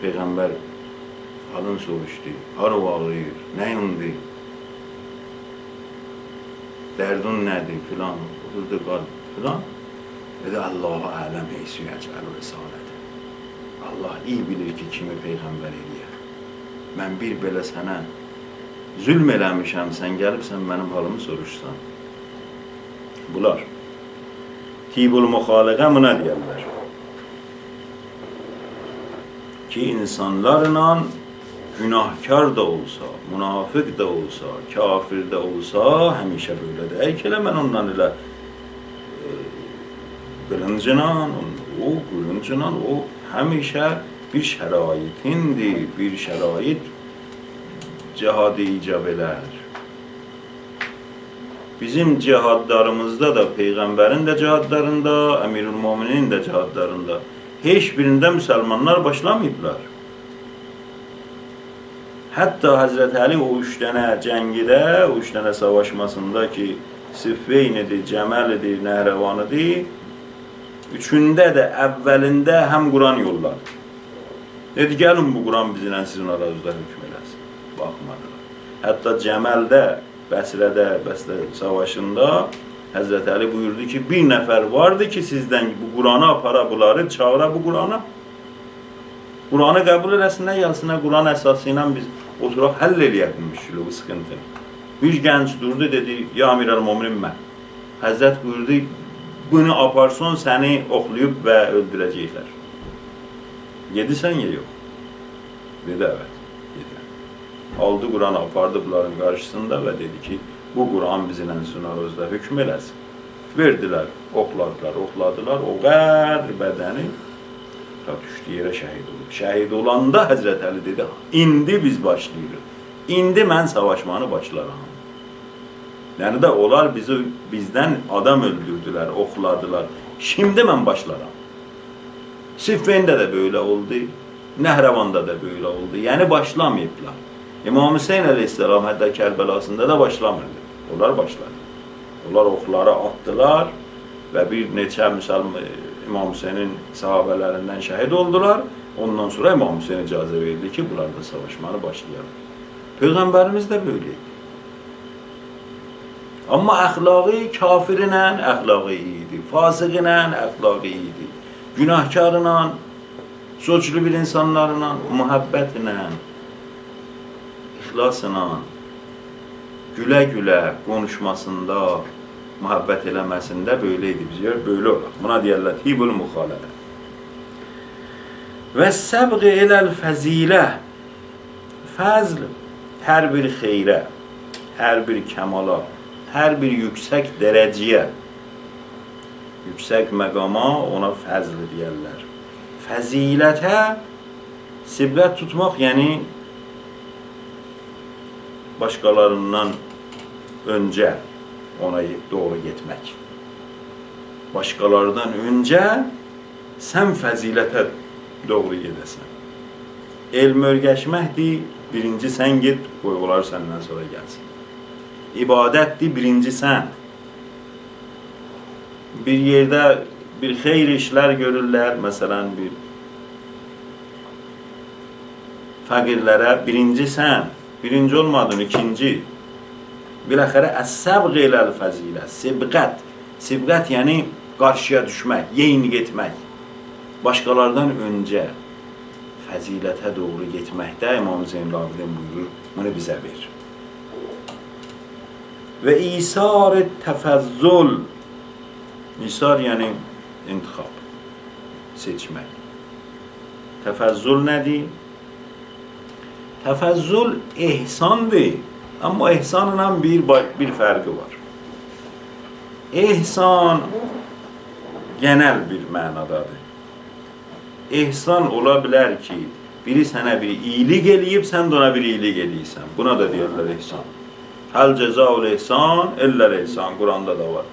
Peygamber halın soruştu. Harı ağrıyır, ne yandı? Derdun nedir filan. Oturdu kal filan. Dedi Allahu alem heysi yec'al risalete. Allah iyi bilir ki kimi peygamber eləyər. Mən bir belə sənə zülm eləmişəm, sən gəlibsən mənim halımı soruşsan. Bunlar tibul muxaliqə buna deyərlər. Ki insanlarla günahkar da olsa, münafık da olsa, kafir de olsa həmişə belədir. Ey ki, elə mən ondan elə e, qılıncla, o qılıncla, o həmişə bir şəraitindir, bir şərait cihadı icab edər. Bizim cihadlarımızda da Peyğəmbərin də cihadlarında, Əmirül Müminin də cihadlarında heç birində müsəlmanlar başlamayıblar. Hətta Həzrət Əli o üç dənə cəngidə, o üç dənə savaşmasında ki, Siffeynidir, Cəməlidir, Nəhərəvanıdır, üçündə də əvvəlində həm Quran yolladı. Dedi, gəlin bu Quran bizlə sizin aranızda hökm eləsin. Baxmadılar. Hətta Cəməldə, Bəsrədə, Bəsrə savaşında Həzrət Əli buyurdu ki, bir nəfər vardı ki, sizdən bu Quranı apara bunları, çağıra bu Quranı. Quranı qəbul eləsinlər, gəlsinlər Quran əsası ilə biz oturaq həll eləyək bu müşkülü, bu. Bir gənc durdu, dedi, ya Amir el-Muminin mən. Həzrət buyurdu, bunu aparsan səni oxlayıb və öldürəcəklər. Gedirsən ya yox? Dedi, evet, gedirəm. Aldı Quranı, apardı bunların qarşısında və dedi ki, bu Quran bizimlə sünarızda hükm eləsin. Verdilər, oxladılar, oxladılar, o qədr bədəni ta düşdü yerə şəhid oldu. Şəhid olanda Həzrət Əli dedi, indi biz başlayırıq. İndi mən savaşmanı başlaram. Yəni də onlar bizi bizdən adam öldürdülər, oxladılar. Şimdi mən başlaram. Siffeyndə də belə oldu. Nəhrəvanda da belə oldu. Yəni başlamayıblar. İmam Hüseyin əleyhissalam hətta Kərbəlasında da başlamırdı. Onlar başladı. Onlar oxları atdılar və bir neçə müsəlman İmam Hüseynin sahabələrindən şəhid oldular. Ondan sonra İmam Hüseyin icazə verdi ki, bunlar da savaşmanı başlayalım. Peyğəmbərimiz də böyleydi. Amma əxlaqı kafirinlə əxlaqı idi, fasıqinlə əxlaqı idi, günahkarla, soçlu bir insanlarla, mühəbbətlə, ixlasla, gülə-gülə konuşmasında, mühabbət eləməsində belə idi. Biz gör, belə. Buna deyərlər hibul muxalələ. Və səbq eləl fəzilə fəzl hər bir xeyrə, hər bir kəmala, hər bir yüksək dərəcəyə, yüksək məqama ona fəzl deyərlər. Fəzilətə sibrət tutmaq, yəni başqalarından öncə ona doğru getmək. Başqalardan öncə sən fəzilətə doğru gedəsən. Elm öyrəşməkdir, birinci sən get, qoy onlar səndən sonra gəlsin. İbadətdir, birinci sən. Bir yerdə bir xeyir işlər görürlər, məsələn bir fəqirlərə birinci sən, birinci olmadın, ikinci. Biləxərə əs-səbq eləl fəzilə, sibqət. Sibqət yəni qarşıya düşmək, yeyni getmək. Başqalardan öncə fəzilətə doğru getməkdə İmam Zeynul Abidin buyurur, bunu bizə ver. Və isar təfəzzül İsar yəni intixab, seçmək. Təfəzzül nədir? Təfəzzül ehsandır. Amma ehsanla bir bir fərqi var. Ehsan genel bir mənadadır. Ehsan ola bilər ki, biri sənə bir iyilik eləyib, sən də ona bir iyilik eləyirsən. Buna da deyirlər ehsan. Həl cəzaul ehsan, ellər ehsan. Quranda da var.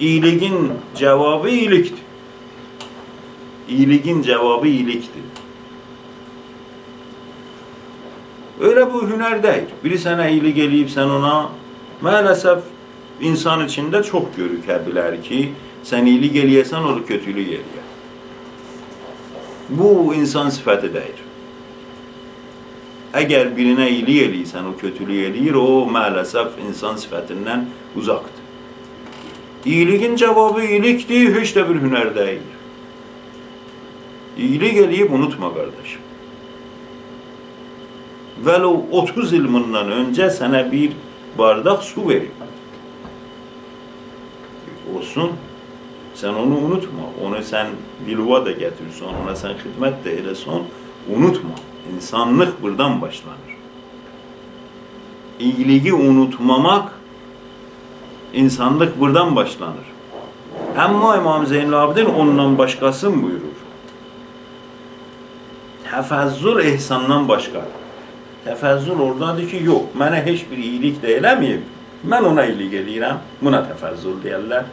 İyiliğin cevabı iyiliktir. İyiliğin cevabı iyiliktir. Öyle bu hüner değil. Biri sana iyilik eləyib, sen ona maalesef insan içinde çok görükəbilər ki, sen iyilik eləyəsən, o da kötülük eləyər. Bu insan sifəti deyil. Eğer birine iyiliği eliysen, o kötülüğü eləyir, o maalesef insan sifətindən uzaqdır. İyiliğin cevabı iyilikdir, hiç de bir hüner değil. İyilik eləyib unutma kardeşim. Vəlo 30 il bundan önce sana bir bardak su verip. Olsun. Sen onu unutma. Onu sen dilva da getirsen, ona sen hizmet de eyleson. Unutma. İnsanlık buradan başlanır. İyiliği unutmamak insanlık buradan başlanır. Ama İmam Zeynel Abidin ondan başkası buyurur. Təfəzzül ehsandan başqa. Təfəzzül oradadır ki, yox, mənə heç bir iyilik də eləməyib. Mən ona iyilik eləyirəm, buna təfəzzül deyərlər.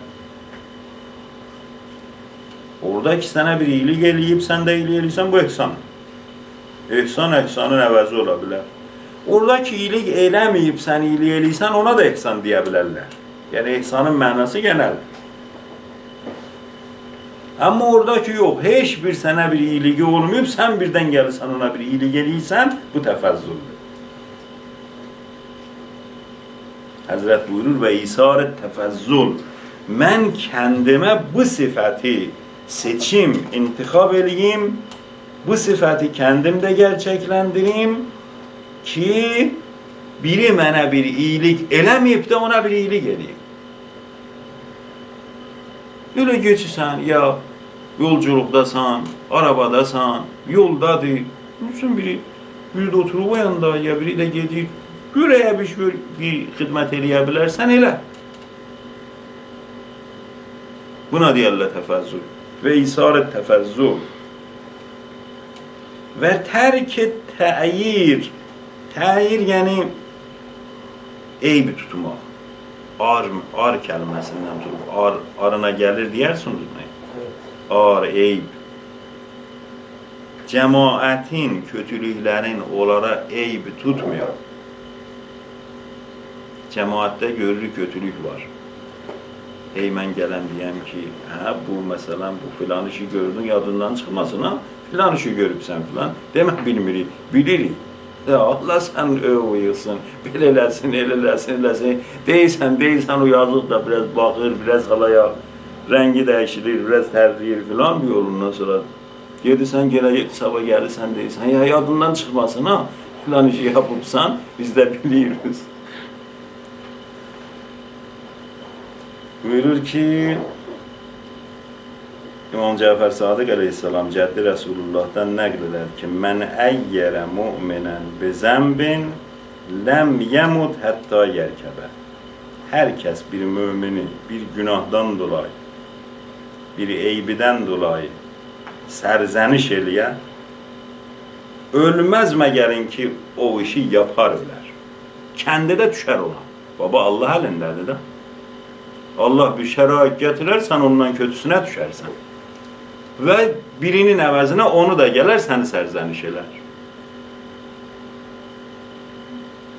Orada ki, sənə bir iyilik eləyib, sən də iyilik eləyirsən, bu ehsan. Ehsan ehsanın əvəzi ola bilər. Orada ki, iyilik eləməyib, sən iyilik eləyirsən, ona da ehsan deyə bilərlər. Yəni, ehsanın mənası genəldir. Ama oradaki yok. Hiç bir sana bir iyiliği olmuyor. Sen birden gelirsen ona bir iyilik eləyirsən, bu təfəzzüldür. Hazret buyurur ve isaret təfəzzül. Ben kendime bu sıfatı seçim, intikab eləyim. Bu sıfatı kendimde gerçeklendireyim ki biri mənə bir iyilik eləməyib də ona bir iyilik eləyim. Öyle geçirsən ya yolculukdasan, arabadasan, yoldadır. Düşün biri biri de oturub o yanda ya biri de gedir. Görəyə bir, şey, bir xidmət eləyə bilərsən elə. Buna deyərlər təfəzzül və isarət təfəzzül və tərk təyir təyir yəni eybi tutmaq ar, ar kelimesinden tutup ar, arına gelir diyersiniz Ar, eyb. Cemaatin, kötülüklerin onlara eyb tutmuyor. Cemaatte görülü kötülük var. Ey ben gelen diyem ki, ha bu mesela bu filan işi gördün yadından çıkmasına filan işi görüp sen filan. Demek bilmirik, bilirik. Ya Allah sen övüyorsun. Belələsin, elələsin, eləsin. Deyirsən, deyirsən o yazıq da biraz baxır, biraz alaya rəngi dəyişilir, biraz tərləyir filan bir yolundan sonra. Gedirsən, gələ sabah gəlirsən deyirsən, ya yadından çıxmasın ha, filan işi yapıbsan, biz də biliyoruz. Buyurur ki, İmam Cafer Sadık Aleyhisselam cəddi Resulullah'tan nəql ki, Mən əyyərə mu'minən bi zəmbin ləm yəmud hətta yərkəbə. Hər bir mümini bir günahdan dolayı, bir eybidən dolayı sərzəniş eləyə, ölməz məgərin ki, o işi yapar ölər. Kəndə düşər ona. Baba Allah əlindədir də. Allah bir şərait gətirər, sən ondan kötüsünə düşərsən. Və birinin əvəzinə onu da gələr, səni sərzəniş elər.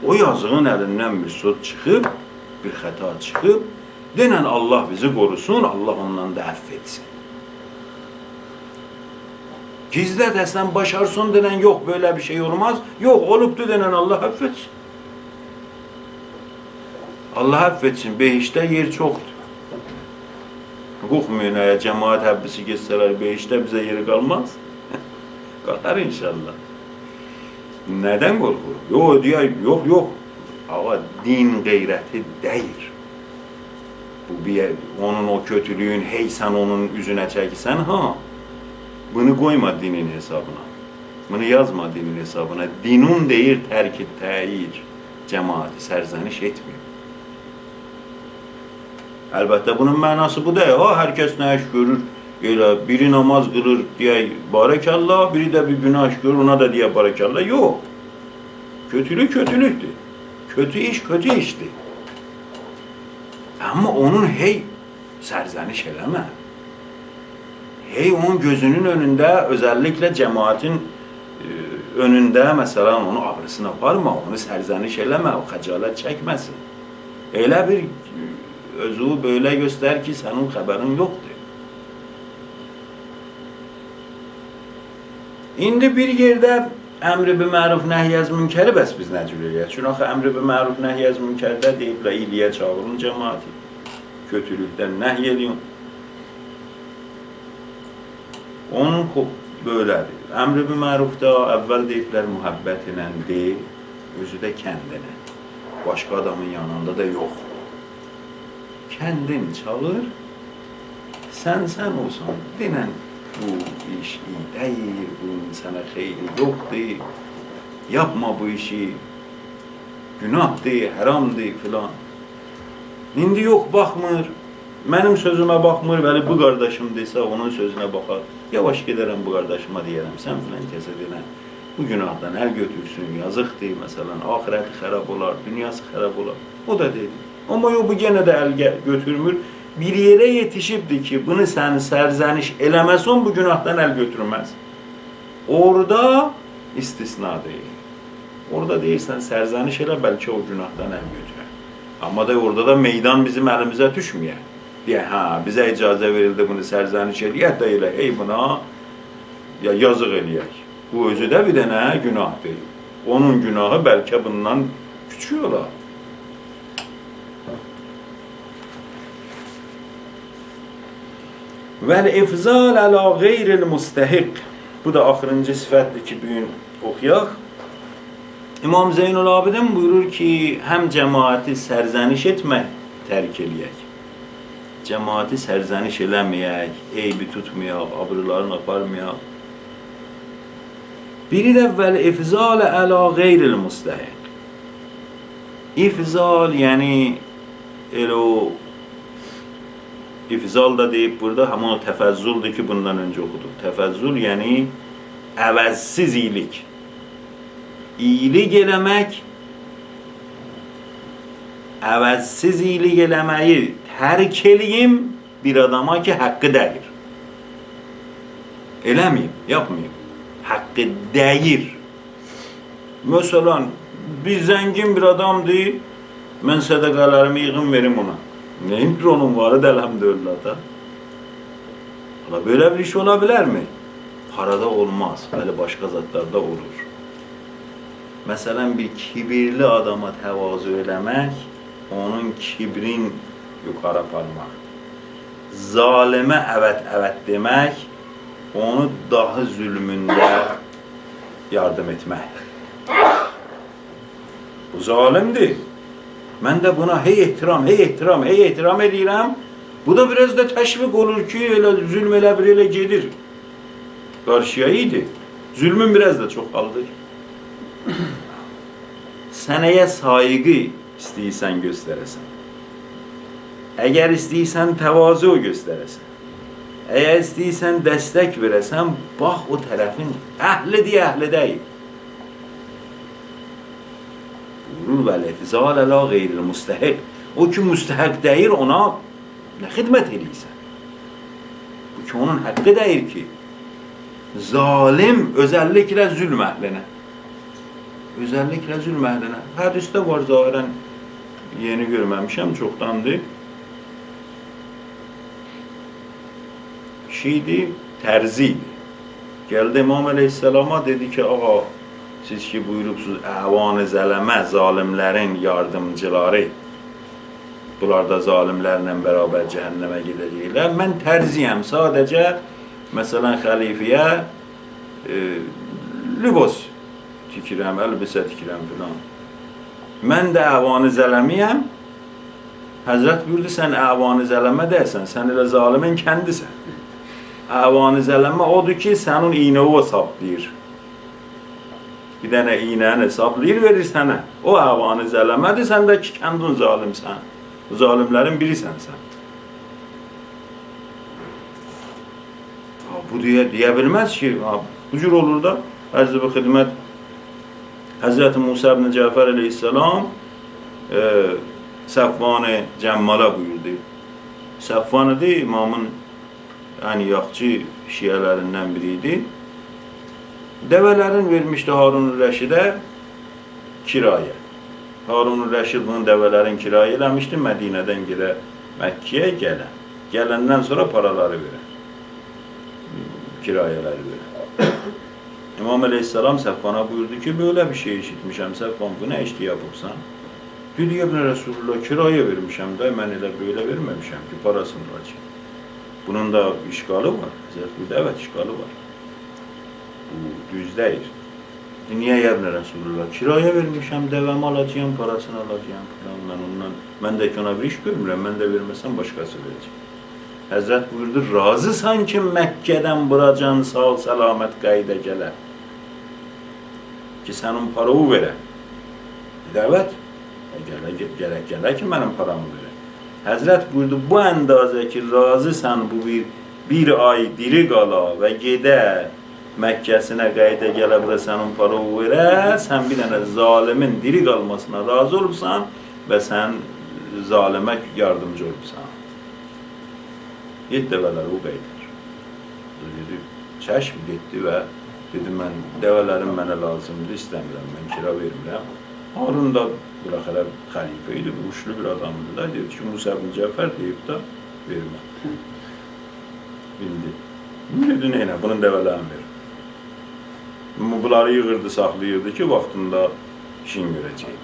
O yazığın əlindən bir söz çıxıb, bir xəta çıxıb, denən Allah bizi qorusun, Allah ondan da əff etsin. Gizlət əslən başarsın denən yox böyle bir şey olmaz. Yox olubdu denən Allah əff etsin. Allah əff etsin. Behişdə yer çoxdur. Qorxmayın, əgər cəmaət həbbisi geçsələr behişdə bizə yeri qalmaz. Qalar inşallah. Nədən qorxur? Yox, deyə, yox, yox. Ağa, din qeyrəti deyir. Bir, onun o kötülüğün, hey sen onun üzünə çəksən, ha, bunu qoyma dinin hesabına. Bunu yazma dinin hesabına. Dinun deyir tərk təyir. Cəmaati sərzəniş etmiyor. Əlbəttə bunun mənası bu deyil. Ha, hər kəs nə iş görür, elə biri namaz qılır deyə barakallah, biri də bir günah görür, ona da deyə barakallah. Yox. Kötülük kötülüktür. Kötü iş kötü iştir. Ama onun hey sərzəniş eləmə. Hey onun gözünün önündə, özəlliklə cəmaətin e, önündə məsələn onu abrısına aparma, onu sərzəniş eləmə, o xəcalət çəkməsin. Elə bir özü böyle göster ki senin haberin yoktu. İndi bir yerde əmri bi məruf nəhyəz münkəri bəs biz nə cür eləyək? Çünki axı əmri bi məruf nəhyəz münkərdə deyiblər iyiliyə çağırın cəmaati. Kötülükdən nəhy eləyin. Onun xop belədir. Əmri bi mərufda əvvəl deyiblər mühabbət ilə deyil, özü də kəndinə. Başqa adamın yanında da yox. Kəndin çalır, sən sən olsan, denən bu iş iyi değil, bunun sana xeyri yoktur, yapma bu işi, günahdır, haramdır filan. İndi yok bakmır, benim sözüme bakmır, vəli bu qardaşım desə onun sözünə baxar. Yavaş gedərəm bu qardaşıma deyərəm, sən filan kəsə denən bu günahdan əl götürsün, yazıqdır məsələn, ahirəti xərab olar, dünyası xərab olar. O da dedi. Amma yox bu yenə də əl götürmür. Bir yerə yetişibdi ki, bunu sən sərzəniş eləməsən bu günahdan əl götürməz. Orada istisna deyil. Orada deyirsən sərzəniş elə bəlkə o günahdan əl götürər. Amma da orada da meydan bizim əlimizə düşməyər. Deyə, hə, bizə icazə verildi bunu sərzəniş eləyək də elə, ey buna ya yazıq eləyək. Bu özü də bir dənə günah deyil. Onun günahı bəlkə bundan küçük olar. Vel ifzal ala gayril mustahiq. Bu da axırıncı sifətdir ki, bu gün oxuyaq. İmam Zeynul Abidin buyurur ki, həm cəmaati sərzəniş etmək tərk eləyək. Cəmaati sərzəniş eləməyək, eybi tutmayaq, abrılarını aparmayaq. Biri də vəl ifzal ala gayril mustahiq. İfzal yəni elə o İfzal da deyib burada həmin o təfəzzüldür ki, bundan öncə oxuduq. Təfəzzül yəni əvəzsiz iyilik. İyilik eləmək əvəzsiz iyilik eləməyi tərk eləyim bir adama ki, haqqı dəyir. Eləməyim, yapmayım. Haqqı dəyir. Məsələn, bir zəngin bir adamdır, mən sədaqələrimi yığım verim ona. Neyin bir onun varı da elhamdülillah da. Hala böyle bir iş olabilir mi? Parada olmaz. Böyle başka zatlarda olur. Mesela bir kibirli adama tevazu eləmək, onun kibrin yukarı aparmaq. Zalime evet evet demək, onu daha zulmündə yardım etmək. Bu zalimdir. Mən də buna hey ehtiram, hey ehtiram, hey ehtiram edirəm. Bu da biraz da təşviq olur ki, elə zülm elə bir elə gedir. Qarşıya idi. Zülmün biraz da çoxaldır. Sənəyə sayğı istəyirsən göstərəsən. Əgər istəyirsən təvazu göstərəsən. Əgər istəyirsən dəstək verəsən, bax o tərəfin əhlidir, əhli deyil. Buyurur və lefzal əla qeyril müstəhik. O ki müstəhək deyir ona nə xidmət eləyirsən? Bu ki onun haqqı deyir ki, zalim özəlliklə zülm əhlinə. Özəlliklə zülm əhlinə. Hədisdə var zahirən yeni görməmişəm, çoxdandır. Kişiydi, tərziydi. Gəldi İmam Əleyhisselama dedi ki, ağa, siz ki buyurubsuz, əvan-ı zələmə, zalimlərin yardımcıları, bunlar da zalimlərlə bərabər cəhənnəmə gedəcəklər. Mən tərziyəm, sadəcə, məsələn, xəlifiyə e, libos tikirəm, əlbisə tikirəm filan. Mən də əvan-ı zələmiyəm. Həzrət buyurdu, sən əvan-ı zələmə deyəsən, sən elə zalimin kəndisən. Əvan-ı zələmə odur ki, sənin iynəvi saplayır. Bir dənə iynəni saplayır, verir sənə. O əvan-ı zələmədir, sən də ki, kəndin zalimsən. Zalimlərin birisən sən. Bu deyə, deyə bilməz ki, ha, bu cür olur da, ərz-i bir xidmət Hz. Musa ibn Cəfər əleyhissalam e, Səfvan-ı Cəmmala buyurdu. Səfvan idi, imamın ən yaxçı şiyələrindən biri idi. Dəvələrin vermişdi Harun Rəşidə kirayə. Harun Rəşid bunun dəvələrin kirayə eləmişdi Mədinədən gedə Məkkəyə gələ. Gələndən sonra paraları verər. Kirayələri verər. İmam Aleyhisselam Safvan'a buyurdu ki böyle bir şey işitmişim Safvan bu ne işti yapıpsan? Ya İbn Resulullah kiraya vermişim de ben elə böyle vermemişim ki parasını alacağım. Bunun da işgalı var. Hazreti evet işgalı var. Bu düz değil. E niye İbn Resulullah? Kiraya vermişim devamı alacağım, parasını alacağım falan. Ben ondan, ben de ona bir iş görmürüm. Ben de vermesem başkası verecek. Hazret buyurdu, razısan ki Mekke'den buracan sağ selamet qayda gələ. Ki sənin paranı verə. E, gələ, gələ, gələ ki mənim paramı verə. Həzrət buyurdu, bu əndazə ki, razısan bu bir, bir ay diri qala və gedə Məkkəsinə qayda gələ bura sənin paranı verə, sən bir dənə zalimin diri qalmasına razı olubsan və sən zalimə yardımcı olubsan. Yet dəvələri o qaydır. Dedi, çəşm getdi və dedi, mən dəvələrim mənə lazımdır, istəmirəm, mən kira vermirəm. Harun da bıraxıra xəlifə idi, bir adamdı da, dedi ki, Musa ibn Cəfər deyib də vermə. Bildi. Dedi, neynə, bunun dəvələrini ver. Bunları yığırdı, saxlayırdı ki, vaxtında işin görəcək.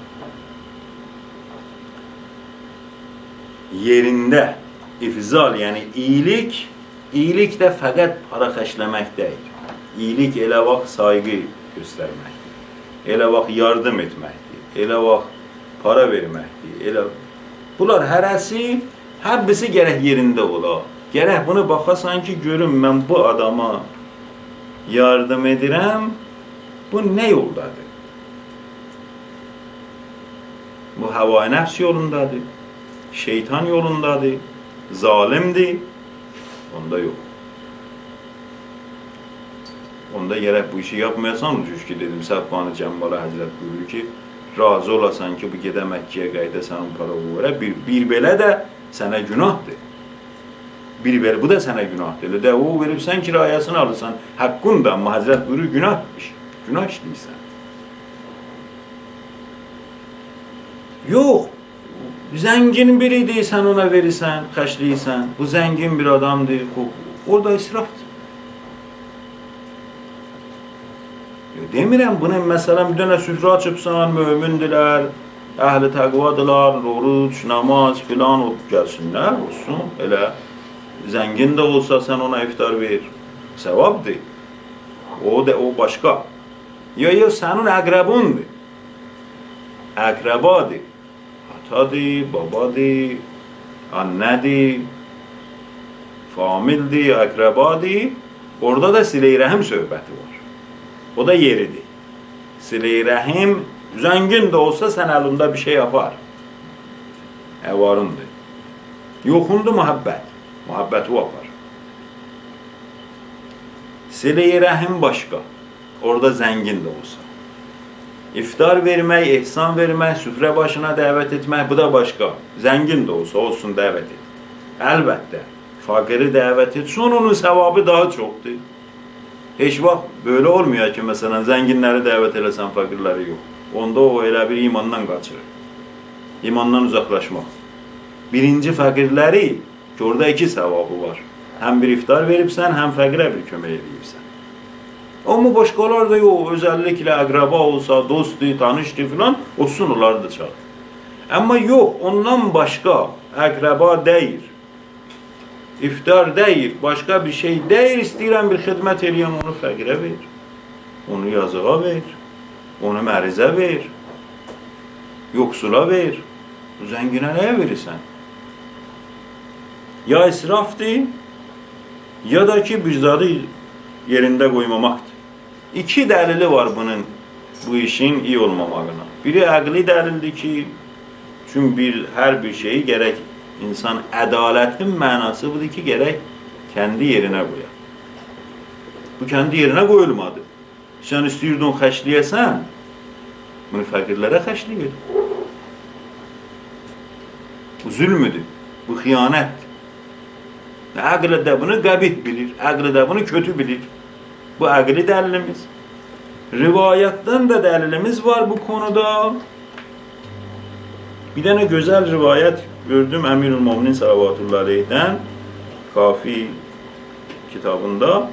Yerində ifzal yani iyilik, iyilik de fakat para xərcləmək deyil. İyilik elə vaxt saygı göstərməkdir. Elə vaxt yardım etməkdir. Elə vaxt para verməkdir. Elə bunlar hərəsi hər birisi gərək yerində ola. Gərək bunu baxasan ki, görüm mən bu adama yardım edirəm. Bu nə yoldadır? Bu hava nəfs yolundadır. Şeytan yolundadır zalimdi. Onda yok. Onda gerek bu işi yapmayasan ucuş ki dedim Safvan-ı Cəmmala Həzrət buyurur ki razı olasan ki bu gedə Məkkiyə qayda sənin para verə bir, bir belə də sənə günahdır. Bir belə bu da sənə günahdır. Elə o veribsən kirayəsini alırsan haqqın da amma Həzrət buyurur günahmış. Günah işləyirsən. Yox, Zengin biriydi sen ona verirsen, kaçlıysan. Bu zengin bir adamdı. Orada israftır. Ya Demirəm bunu məsələn bir dənə süfrə açıbsan, mömindirlər, əhli təqvadılar, oruç, namaz filan o gəlsinlər, olsun. Elə zəngin də olsa sən ona iftar ver. Sevabdır. O da o başqa. Ya ya sənin əqrəbundur. Əqrəbadır. Atadır, babadır, annedir, famildir, akrabadır. Orada da sile-i rahim söhbəti var. O da yeridir. Sile-i rahim zengin de olsa sen elinde bir şey yapar. Evarındır. Yokundu muhabbet. Muhabbeti yapar. Sile-i rahim başka. Orada zengin de olsa. İftar vermək, ehsan vermək, süfrə başına dəvət etmək, bu da başqa. Zəngin də olsa olsun dəvət et. Əlbəttə, fakiri dəvət et, sonra onun səvabı daha çoxdur. Heç vaxt böyle olmuyor ki, məsələn, zənginləri dəvət eləsən, fakirləri yox. Onda o elə bir imandan qaçır. İmandan uzaqlaşmaq. Birinci fakirləri ki, orada iki səvabı var. Həm bir iftar veribsən, həm fəqirə bir kömək edibsən. Ama başkalar da yok. Özellikle akraba olsa, dostu, tanıştı falan olsun onlar da çağır. Ama yok ondan başka akraba değil. İftar değil, başka bir şey değil. İstəyirəm bir xidmət eləyəm, onu fəqirə ver. Onu yazığa ver. Onu mərizə ver. Yoksula ver. Zənginə nəyə verirsən? Ya israfdır, ya da ki vicdadı yerində qoymamaqdır. İki dəlili var bunun bu işin iyi olmamağına. Biri əqli dəlildir ki, çünki bir hər bir şeyi gərək insan ədalətin mənası budur ki, gərək kendi yerinə qoya. Bu kendi yerinə qoyulmadı. Sən istəyirdin xəşləyəsən, bunu fəqirlərə xəşləyir. Bu zülmüdür, bu xiyanətdir. Əql də bunu qəbih bilir, əql də bunu kötü bilir. Bu əqli dəlilimiz. Rivayətdən də dəlilimiz var bu konuda. Bir dənə gözəl rivayət gördüm Əmirül Möminin sallallahu aleyhidən Kafi kitabında.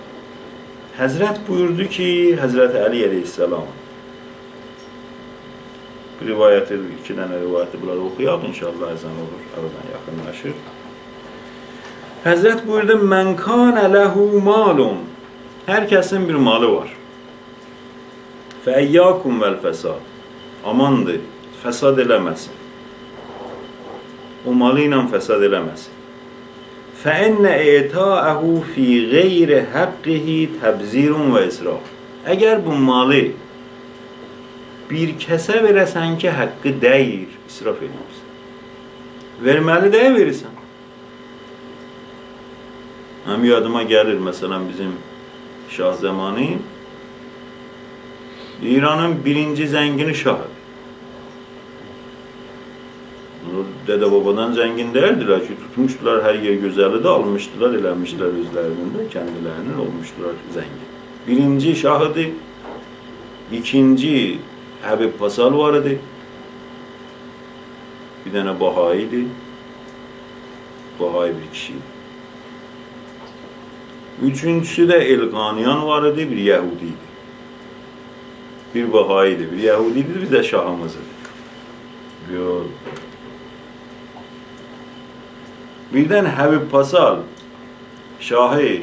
Həzrət buyurdu ki, Həzrət Əli əleyhissalam bu rivayəti, iki dənə rivayəti bunları oxuyaq, inşallah əzən olur, aradan yaxınlaşır. Həzrət buyurdu, Mən kanə ləhu malun Hər kəsin bir malı var. Fəyyəkum vəl fəsad Amandır, fəsad eləməsin O malı ilə fəsad eləməsin. فَاِنَّ اِعْتَاءَهُ فِي غَيْرِ حَقِّهِ تَبْزِيرٌ və israf. Əgər bu malı bir kəsə verəsən ki, haqqı deyir, israf edirsən. Verməli deyə verirsən. Həm yadıma gəlir, məsələn, bizim Şah zamanı İranın birinci zəngini şahı. Dede babadan zengin değildiler ki tutmuştular her yer güzeli de almıştılar, eləmişler özlerinin de kendilerinin olmuştular zengin. Birinci şahıdı, ikinci Habib Pasal vardı, bir tane Bahai'di, Bahai bir kişiydi. Üçüncüsü de Elganiyan vardı, bir Yahudiydi. Bir Bahai'di, bir Yahudiydi, bir de Yok. Birden Habib Pasal şahı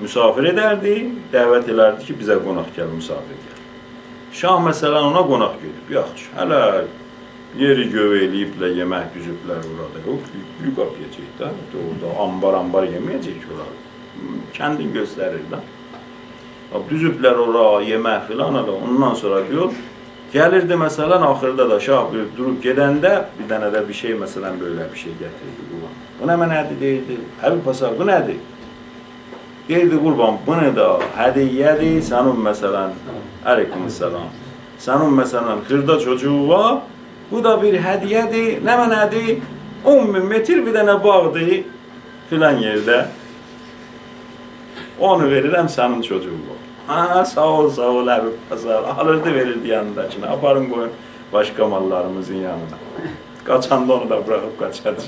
misafir ederdi, davet ederdi ki bize konak gel, misafir gel. Şah mesela ona konak gelip, yaxşı, hələ yeri göveyleyiplə yemək düzüblər orada. Yok, büyük yapacak da. Orada ambar ambar yemeyecek orada. Kendin gösterir da. Düzüblər oraya yemək filan. Ondan sonra diyor, Gelirdi mesela ahırda da şah bir durup gedəndə bir dənə də bir şey mesela böyle bir şey gətirirdi qurban. Bu nə mənədir deyirdi. Həbib Pasar bu nədir? Deyirdi qurban bunu da hədiyyədir sənin məsələn əleyhissalam. Sənin məsələn xırda çocuğu var. Bu da bir hədiyyədir. Nə mənədir? 10 bin metr bir dənə bağdır filan yerdə. Onu verirəm sənin çocuğun var. Ha sağ ol sağ ol abi pazar alırdı verirdi yanındakine aparın koyun başka mallarımızın yanına. Kaçanda onu da bırakıp kaçacak.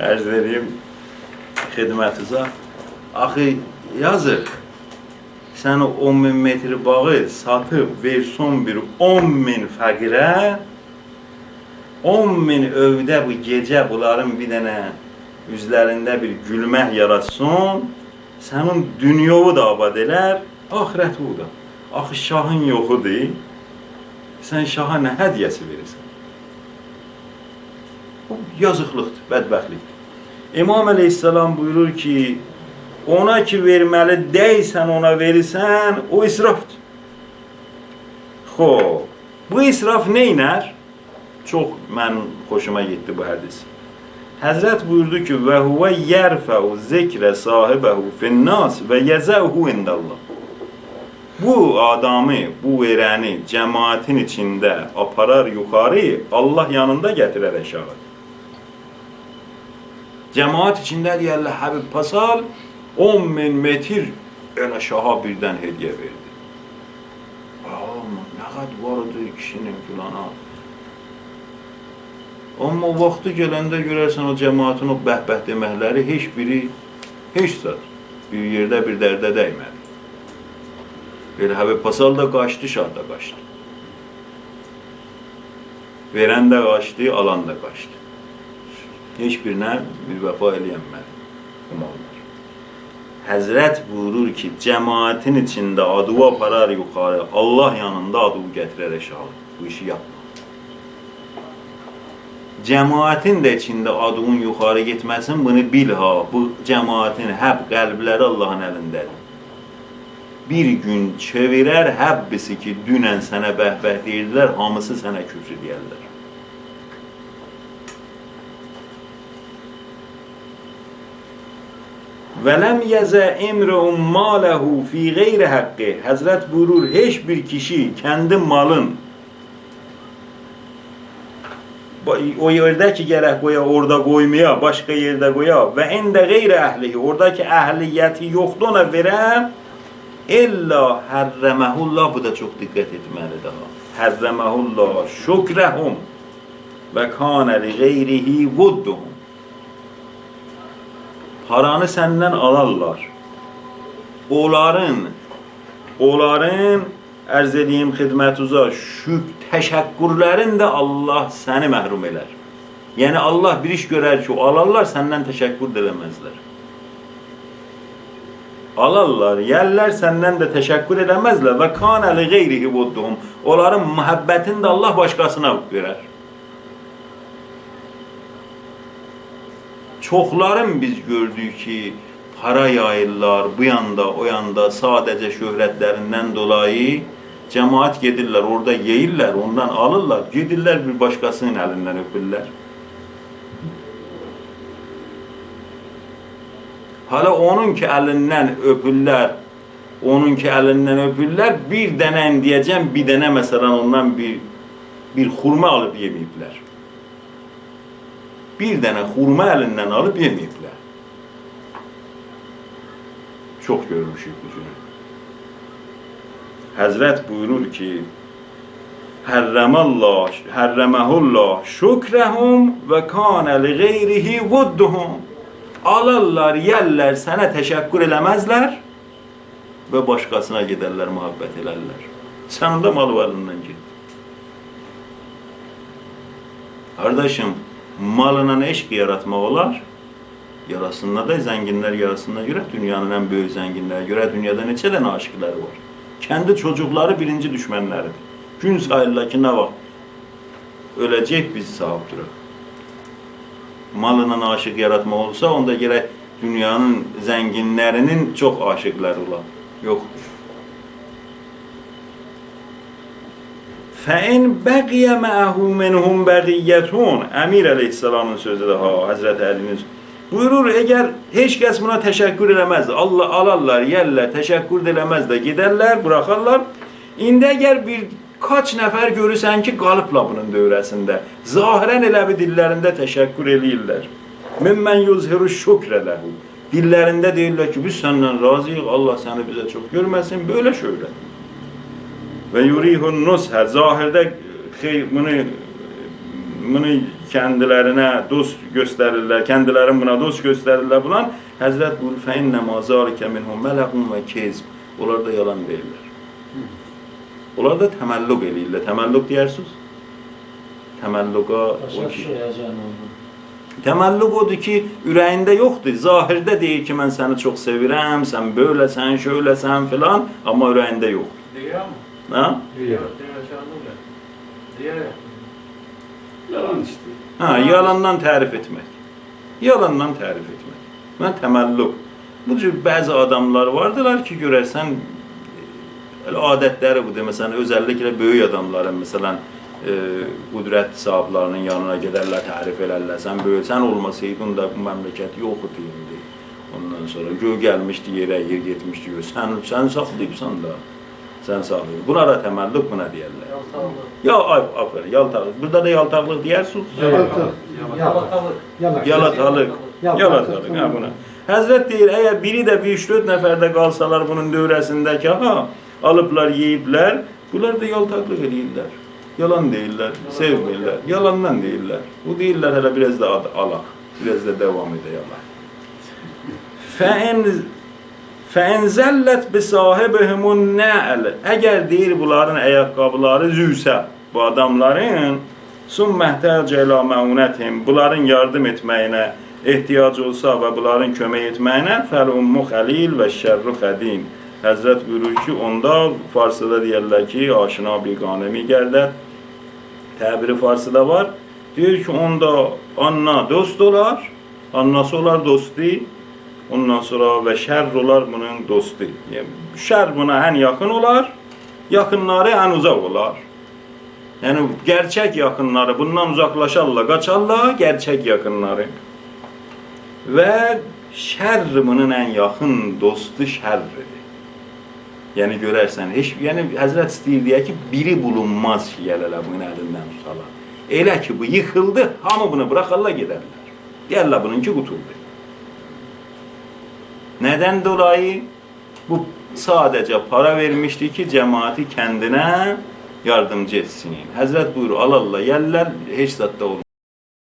Arz edeyim hizmetinize. Axı yazık. Sen o 10 bin metre bağı satıp verson bir 10 bin fakire 10 bin övdə bu gecə bunların bir dənə üzlərində bir gülmək yaratsın sənin dünyovu da abad elər, ahirəti o da. Axı şahın yoxudur. Sən şaha nə hədiyyəsi verirsən? Yazıqlıqdır, bədbəxtlikdir. İmam Əleyhisselam buyurur ki, ona ki verməli deysən ona verirsən, o israfdır. Xoş, bu israf neynər? Çox mənim xoşuma getdi bu hədis. Həzrət buyurdu ki, və huvə yərfəu zikrə sahibəhu finnas və yəzəhu indallah. Bu adamı, bu verəni cəmaətin içində aparar yuxarı, Allah yanında gətirər aşağı. Cəmaət içində deyərlər, Həbib Pasal 10 min metr elə şaha birdən hediyə verdi. Amma nə qəd var idi kişinin filana. Amma vaxtı gələndə görərsən o cəmaatın o bəhbəh deməkləri heç biri heç zat bir yerdə bir dərdə dəymədi. Elə Həbib Pasal da qaçdı, şah da qaçdı. Verən də qaçdı, alan da qaçdı. Heç birinə bir vəfa eləyənmədi. Bu mallar. Həzrət buyurur ki, cəmaətin içində adı aparar yuxarı, Allah yanında adı gətirər aşağı. Bu işi yapma. Cəmaətin də içində adının yuxarı getməsin, bunu bil ha. Bu cəmaətin həb qəlbləri Allahın əlindədir. Bir gün çevirər həbbisi ki, dünən sənə bəhbəh deyirdilər, hamısı sənə küfr deyərlər. Vələm yəzə imrun maləhu fi qeyri haqqi. Həzrət buyurur, heç bir kişi kendi malın o yerde ki gerek koya orada koymaya, başka yerde koya ve ende gayri ehlihi, oradaki ehliyeti yoktu ona verəm, illa herremehullah, bu da çok dikkat etmeli daha. Herremehullah şükrehum ve kâne li gayrihi vudduhum. Paranı senden alarlar. onların onların ərz edeyim xidmətuza şük təşəkkürlərin də Allah səni məhrum elər. Yəni Allah bir iş görər ki, o alarlar səndən təşəkkür də eləməzlər. Alarlar, yerlər səndən də təşəkkür eləməzlər və kana li qeyrihi vudduhum. Onların məhəbbətini də Allah başqasına verər. Çoxların biz gördük ki, para yayırlar bu yanda, o yanda sadəcə şöhrətlərindən dolayı cemaat gedirlər, orada yeyirlər, ondan alırlar, gedirlər bir başqasının əlindən öpürlər. Hala onun ki əlindən öpürlər, onun ki əlindən öpürlər, bir dənə deyəcəm, bir dənə məsələn ondan bir bir xurma alıb yeməyiblər. Bir dənə xurma əlindən alıb yeməyiblər. Çox görmüşük bu günü. Həzrət buyurur ki, Hərrəməllah, hərrəməhullah şükrəhum və kanə li qeyrihi vudduhum. Alarlar, yerlər, sənə təşəkkür eləməzlər və başqasına gedərlər, mühabbət elərlər. Sən onda malı varlığından get. Kardeşim, malına eşq yaratmaq olar. Yarasında da zənginlər yarasına görə dünyanın ən böyük zənginlərə görə dünyada neçə dənə var. Kendi çocukları birinci düşmənləridir. Gün sayırlar ki, nə vaxt öləcək bizi sahib duraq. Malına aşıq yaratmaq olsa, onda gərək dünyanın zənginlərinin çox aşıqları olar. Fe'in begiye me'ahu minhum begiyetun. Emir Aleyhisselam'ın sözü de ha Hazreti Ali'nin Buyurur eğer hiç kes buna teşekkür edemez. Allah alarlar, yerler, teşekkür edemez de giderler, bırakarlar. İndi eğer bir kaç nəfər görürsən ki, qalıbla bunun dövrəsində. Zahirən elə bir dillərində təşəkkür eləyirlər. Mimmen yuzhiru şükrə ləhu. Dillərində ki, biz səndən razıyıq, Allah səni bizə çox görməsin, belə şöylədir. Və yurihun nushə, zahirdə xeyr, bunu bunu kendilerine dost gösterirler, kendilerin buna dost gösterirler bulan Hazret buyur fe inne ma zalike minhum melekun ve kezb. Onlar da yalan değiller. Onlar da temelluk eləyirlər. Temelluk deyirsiniz? Temelluqa o ki, oldu. Təməllüq odur ki, ürəyində yoxdur. Zahirdə deyir ki, mən səni çox sevirəm, sən böyləsən, şöyləsən filan, amma ürəyində yox. Diyor mu? Ha? Yalan işte. Ha, yalandan tərif etmək. Yalandan tərif etmək. Mən təməllüq. Bu cür bəzi adamlar vardılar ki, görərsən adətləri budur. Məsələn, özəlliklə böyük adamların, məsələn, e, qüdrət sahiblərinin yanına gedərlər, tərif elərlər. Sən böyük, sən olmasaydın da bu məmləkət yox idi indi. Ondan sonra göy gəlmişdi yerə, yer getmişdi. Sən sən saxlayıbsan da. Sən saxlayıb. Bunlara təməllüq buna deyirlər. Ya ay, aferin, yaltaqlıq. Burada da. Yalatı. Yalakalık. Yalan. Yalatalık. Yalatalık. Yalatalık. Ha buna. Həzrət deyir, əgər biri də bir 3-4 nəfərdə qalsalar bunun dövrəsindəki, ha, alıblar, yeyiblər, bunlar da yaltaqlıq eləyirlər. Yalan deyirlər, sevmirlər, yalandan deyirlər. Bu deyirlər hələ biraz da ad alaq, biraz da devam edəyək. Fəin Fəin zəllət bi sahibihimun nə'l. Əgər deyir bunların ayaqqabıları züsə, bu adamların sun məhtəc ilə məunətim, bunların yardım etməyinə ehtiyac olsa və bunların kömək etməyinə fəl ummu xəlil və şərru xədin. Həzrət buyurur ki, onda farsıda deyərlər ki, aşina biqanəmi gərdər. Təbiri farsıda var. Deyir ki, onda anna dost olar, annası olar dostu, Ondan sonra və şərr olar bunun dostu. Yəni şər buna ən yaxın olar, yaxınları ən uzaq olar. Yəni gerçək yaxınları bundan uzaqlaşarlar, qaçarlar gerçək yaxınları. Və şərr bunun ən yaxın dostu şərridir. Yəni görərsən, heç yəni Həzrət istəyir deyə ki, biri bulunmaz ki, gələrlər bunun əlindən tutalar. Elə ki bu yıxıldı, hamı bunu buraxarlar gedərlər. Deyərlər bununki qutuldu. Neden dolayı? Bu sadece para vermişti ki cemaati kendine yardımcı etsin. Hazret buyur alallah yerler hiç zatta olmaz.